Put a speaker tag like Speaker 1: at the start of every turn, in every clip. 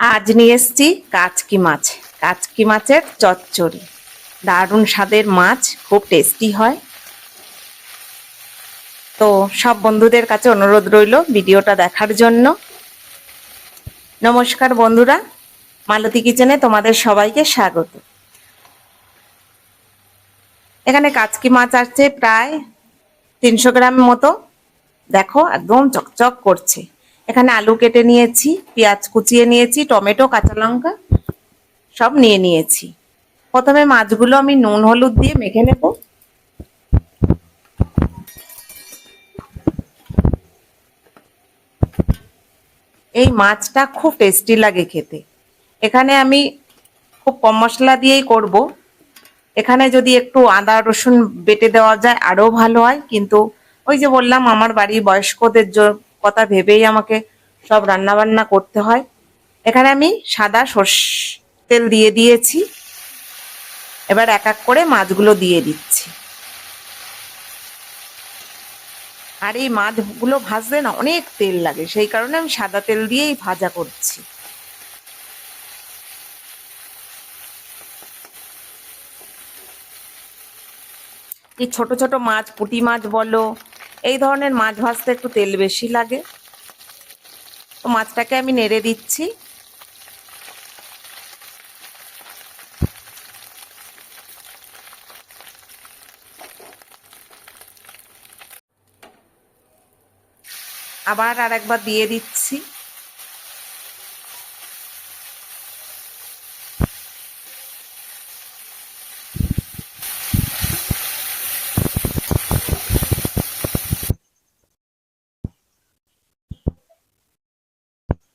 Speaker 1: আজ নিয়ে এসছি কাচকি মাছ। কাচকি মাছের চচ্চড়ি। দারুণ স্বাদের মাছ, খুব টেস্টি হয়। তো সব বন্ধুদের কাছে অনুরোধ রইল ভিডিওটা দেখার জন্য। নমস্কার বন্ধুরা, মালতী কিচেনে তোমাদের সবাইকে স্বাগত। এখানে কাচকি মাছ আসছে প্রায় তিনশো গ্রাম মতো। দেখো, একদম চকচক করছে। এখানে আলু কেটে নিয়েছি, পেঁয়াজ কুচিয়ে নিয়েছি, টমেটো, কাঁচা লঙ্কা সব নিয়ে নিয়েছি। প্রথমে মাছগুলো আমি নুন, হলুদ দিয়ে মেখে নেব। এই মাছটা খুব টেস্টি লাগে খেতে। এখানে আমি খুব কম মশলা দিয়েই করব। এখানে যদি একটু আদা, রসুন বেটে দেওয়া যায়, আরও ভালো হয়। কিন্তু ওই যে বললাম, আমার বাড়ির বয়স্কদের জ- কথা ভেবেই আমাকে সব রান্না বান্না করতে হয়। এখানে আমি সাদা সর্ষ তেল দিয়ে দিয়েছি। এবার এক এক করে মাছগুলো দিয়ে দিচ্ছি। আর এই মাছগুলো ভাজতে না অনেক তেল লাগে, সেই কারণে আমি সাদা তেল দিয়েই ভাজা করছি। এই ছোট ছোট মাছ, পুঁটি মাছ বলো এই ধরনের মাছ ভাজতে একটু তেল বেশি লাগে। তো মাছটাকে আমি নেড়ে দিচ্ছি। আবার আর একবার দিয়ে দিচ্ছি।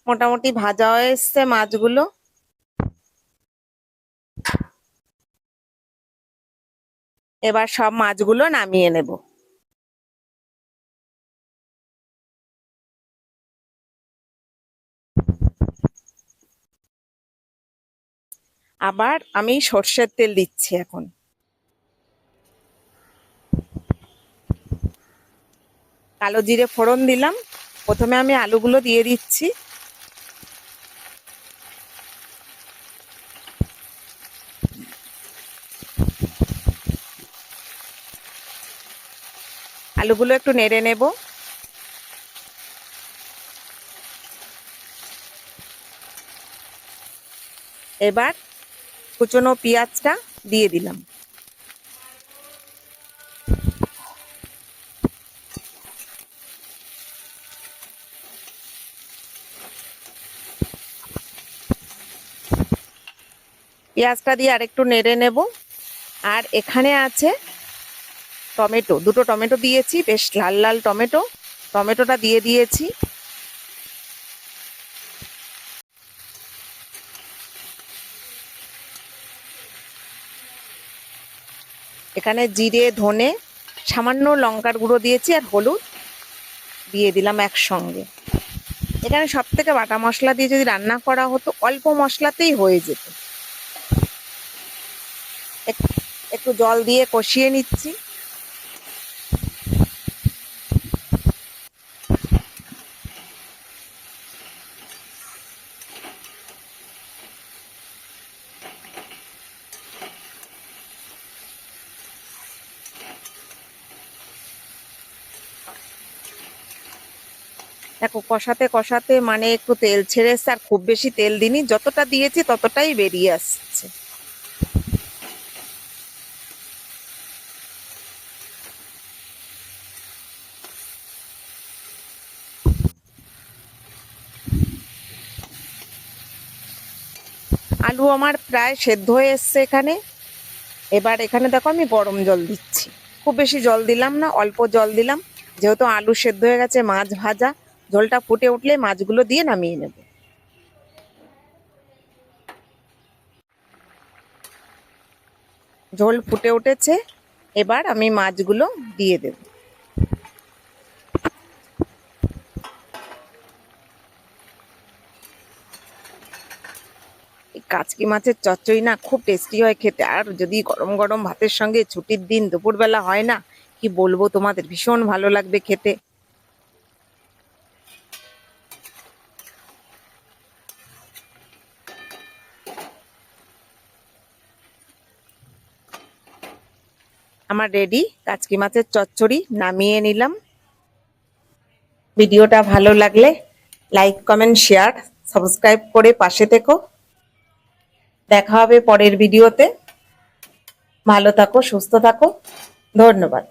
Speaker 1: মোটামুটি ভাজা হয়ে এসছে মাছগুলো। এবার সব মাছগুলো নামিয়ে নেব। আবার আমি সর্ষের তেল দিচ্ছি এখন। কালো জিরে ফোড়ন দিলাম। প্রথমে আমি আলুগুলো দিয়ে দিচ্ছি। আলুগুলো একটু নেড়ে নেব। এবার কুচনো পেঁয়াজটা দিয়ে দিলাম। পেঁয়াজটা দিয়ে আরেকটু নেড়ে নেব। আর এখানে আছে টমেটো, দুটো টমেটো দিয়েছি, বেশ লাল লাল টমেটো। টমেটোটা দিয়ে দিয়েছি। এখানে জিরে, ধনে, সামান্য লঙ্কার গুঁড়ো দিয়েছি আর হলুদ দিয়ে দিলাম একসঙ্গে। এখানে সব থেকে বাটা মশলা দিয়ে যদি রান্না করা হতো, অল্প মশলাতেই হয়ে যেত। এক- একটু জল দিয়ে কষিয়ে নিচ্ছি। দেখো, কষাতে কষাতে মানে একটু তেল ছেড়ে এসছে আর খুব বেশি তেল দিইনি। যতটা দিয়েছি ততটাই বেরিয়ে আসছে। আলু আমার প্রায় সেদ্ধ হয়ে এসছে এখানে। এবার এখানে দেখো আমি গরম জল দিচ্ছি। খুব বেশি জল দিলাম না, অল্প জল দিলাম। যেহেতু আলু সেদ্ধ হয়ে গেছে, মাছ ভাজা। ঝোলটা ফুটে উঠলে মাছগুলো দিয়ে নামিয়ে নেব। ঝোল ফুটে উঠেছে, এবার আমি মাছগুলো দিয়ে দেব। কাচকি মাছের চচ্চড়ি না খুব টেস্টি হয় খেতে, আর যদি গরম গরম ভাতের সঙ্গে ছুটির দিন দুপুরবেলা হয় না, কি বলব তোমাদের? ভীষণ ভালো লাগবে খেতে। আমার রেডি কাচকি মাছের চচ্চড়ি নামিয়ে নিলাম। ভিডিওটা ভালো লাগলে লাইক কমেন্ট শেয়ার সাবস্ক্রাইব করে পাশে থেকো। দেখা হবে পরের ভিডিওতে। ভালো থাকো, সুস্থ থাকো। ধন্যবাদ।